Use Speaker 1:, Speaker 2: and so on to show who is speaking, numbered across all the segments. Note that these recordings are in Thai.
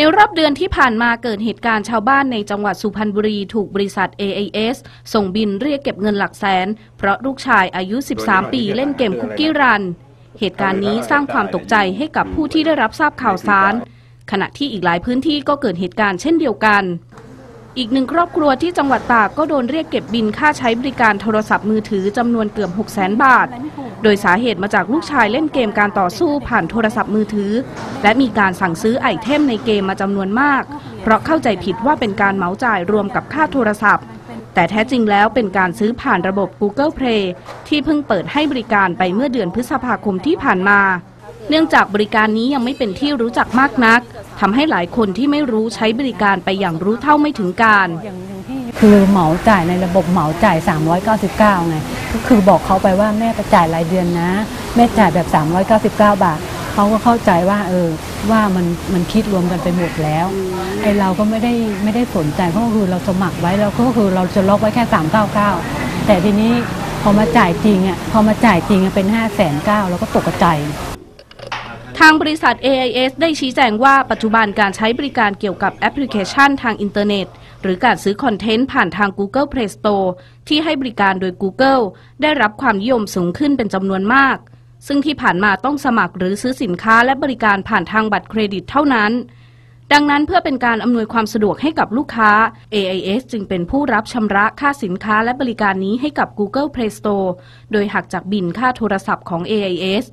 Speaker 1: ในรอบเดือนที่ผ่านมาเกิดเหตุการณ์ชาวบ้านในจังหวัดสุพรรณบุรีถูกบริษัท AIS ส่งบินเรียกเก็บเงินหลักแสน เพราะลูกชายอายุ 13 ปีเล่นเกมคุกกี้รัน เหตุการณ์นี้สร้างความตกใจให้กับผู้ที่ได้รับทราบข่าวสาร ขณะที่อีกหลายพื้นที่ก็เกิดเหตุการณ์เช่นเดียวกัน อีกหนึ่งครอบครัวที่จังหวัดตากก็โดนเรียกเก็บบินค่าใช้บริการโทรศัพท์มือถือจำนวนเกือบ6 0 0 0 0 0 บาท โดยสาเหตุมาจากลูกชายเล่นเกมการต่อสู้ผ่านโทรศัพท์มือถือ และมีการสั่งซื้อไอเทมในเกมมาจำนวนมาก เพราะเข้าใจผิดว่าเป็นการเหมาจ่ายรวมกับค่าโทรศัพท์ แต่แท้จริงแล้วเป็นการซื้อผ่านระบบ Google Play ที่เพิ่งเปิดให้บริการไปเมื่อเดือนพฤษภาคมที่ผ่านมา เนื่องจากบริการนี้ยังไม่เป็นที่รู้จักมากนักทำให้หลายคนที่ไม่รู้ใช้บริการไปอย่างรู้เท่าไม่ถึงการ
Speaker 2: คือเหมาจ่ายในระบบเหมาจ่าย 399 ไง ก็คือบอกเขาไปว่าแม่จะจ่ายรายเดือนนะ แม่จ่ายแบบ 399 บาทเขาก็เข้าใจว่าเออว่ามันมันคิดรวมกันไปหมดแล้วไอเราก็ไม่ได้ไม่ได้สนใจเพราะคือเราสมัครไว้เราก็คือเราจะล็อกไว้แค่ 399 แต่ทีนี้พอมาจ่ายจริงอะพอมาจ่ายจริงอะเป็น 5 9 0 0 0เราก็ตกใจ
Speaker 1: ทางบริษัท AIS ได้ชี้แจงว่าปัจจุบันการใช้บริการเกี่ยวกับแอปพลิเคชันทางอินเทอร์เน็ต หรือการซื้อคอนเทนต์ผ่านทาง Google Play Store ที่ให้บริการโดย Google ได้รับความนิยมสูงขึ้นเป็นจำนวนมาก ซึ่งที่ผ่านมาต้องสมัครหรือซื้อสินค้าและบริการผ่านทางบัตรเครดิตเท่านั้น ดังนั้นเพื่อเป็นการอำนวยความสะดวกให้กับลูกค้า AIS จึงเป็นผู้รับชำระค่าสินค้าและบริการนี้ให้กับ Google Play Store โดยหักจากบินค่าโทรศัพท์ของ AIS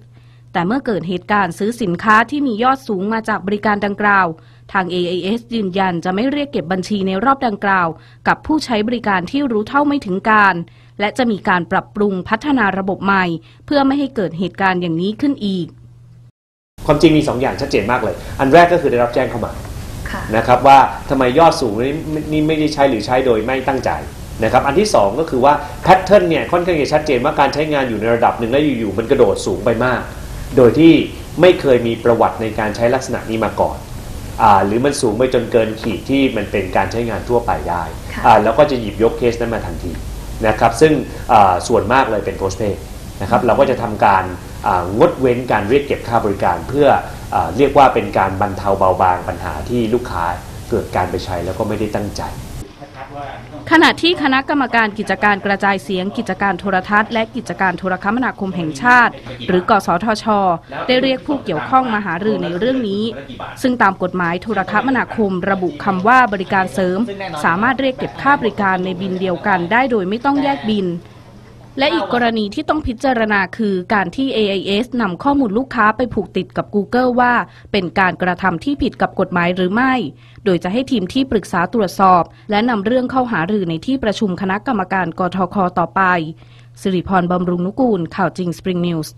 Speaker 1: แต่เมื่อเกิดเหตุการณ์ซื้อสินค้าที่มียอดสูงมาจากบริการดังกล่าว ทาง AIS ยืนยันจะไม่เรียกเก็บบัญชีในรอบดังกล่าว กับผู้ใช้บริการที่รู้เท่าไม่ถึงการ และจะมีการปรับปรุงพัฒนาระบบใหม่ เพื่อไม่ให้เกิดเหตุการณ์อย่างนี้ขึ้นอีก
Speaker 3: ความจริงมี2อย่างชัดเจนมากเลย อันแรกก็คือได้รับแจ้งเข้ามา
Speaker 4: ค่ะ
Speaker 3: นะครับว่าทำไมยอดสูงนี่นี่ไม่ได้ใช้หรือใช้โดยไม่ตั้งใจนะครับอันที่ 2 ก็คือว่าแพทเทิร์นเนี่ยค่อนข้างจะชัดเจนว่าการใช้งานอยู่ในระดับหนึ่งแล้วอยู่ๆมันกระโดดสูงไปมาก โดยที่ไม่เคยมีประวัติในการใช้ลักษณะนี้มาก่อนอ่าหรือมันสูงไปจนเกินขีดที่มันเป็นการใช้งานทั่วไปได้
Speaker 4: ค่ะ
Speaker 3: อ่าแล้วก็จะหยิบยกเคสนั้นมาทันทีนะครับซึ่งอ่าส่วนมากเลยเป็นโพสเพย์นะครับเราก็จะทำการอ่างดเว้นการเรียกเก็บค่าบริการ เพื่ออาเรียกว่าเป็นการบรรเทาเบาบางปัญหาที่ลูกค้าเกิดการไปใช้แล้วก็ไม่ได้ตั้งใจ
Speaker 1: ขณะที่คณะกรรมการกิจการกระจายเสียงกิจการโทรทัศน์และกิจการโทรคมนาคมแห่งชาติ หรือกสทช ได้เรียกผู้เกี่ยวข้องมาหารือในเรื่องนี้ ซึ่งตามกฎหมายโทรคมนาคมระบุคำว่าบริการเสริม สามารถเรียกเก็บค่าบริการในบินเดียวกันได้โดยไม่ต้องแยกบิน และอีกกรณีที่ต้องพิจารณาคือการที่ AIS นำข้อมูลลูกค้าไปผูกติดกับ Google ว่า เป็นการกระทำที่ผิดกับกฎหมายหรือไม่ โดยจะให้ทีมที่ปรึกษาตรวจสอบ และนำเรื่องเข้าหารือในที่ประชุมคณะกรรมการกทคต่อไป สิริพรบำรุงนุกูล ข่าวจริง Spring News